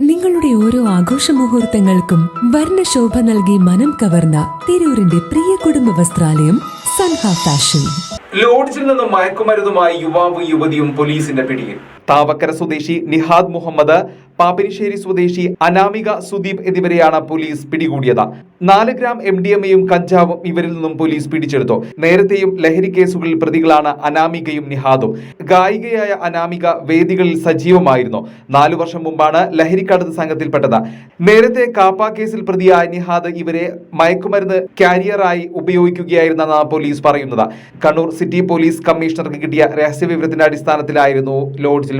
നിങ്ങളുടെ ഓരോ ആഘോഷ മുഹൂർത്തങ്ങൾക്കും വർണശോഭ നൽകി മനം കവർന്ന തിരൂരിന്റെ പ്രിയ കുടുംബ വസ്ത്രാലയം സൻഹ ഫാഷൻ. ലോഡ്ജിൽ നിന്നും മയക്കുമരുന്നുമായി യുവാവും യുവതിയും പോലീസിന്റെ പിടിയിൽ. താവക്കര സ്വദേശി നിഹാദ് മുഹമ്മദ് പാപ്പിനിശ്ശേരി സ്വദേശി അനാമിക സുദീപ് എന്നിവരെയാണ് പോലീസ് പിടികൂടിയത്. നാല് ഗ്രാം എം ഡി എം എയും കഞ്ചാവും ഇവരിൽ നിന്നും പോലീസ് പിടിച്ചെടുത്തു. നേരത്തെയും ലഹരി കേസുകളിൽ പ്രതികളാണ് അനാമികയും നിഹാദും. ഗായികയായ അനാമിക വേദികളിൽ സജീവമായിരുന്നു. നാലു വർഷം മുമ്പാണ് ലഹരിക്കടത്ത് സംഘത്തിൽപ്പെട്ടത്. നേരത്തെ കാപ്പ കേസിൽ പ്രതിയായ നിഹാദ് ഇവരെ മയക്കുമരുന്ന് കാരിയറായി ഉപയോഗിക്കുകയായിരുന്നെന്നാണ് പോലീസ് പറയുന്നത്. കണ്ണൂർ സിറ്റി പോലീസ് കമ്മീഷണർക്ക് കിട്ടിയ രഹസ്യവിവരത്തിന്റെ അടിസ്ഥാനത്തിലായിരുന്നു ലോഡ്ജിൽ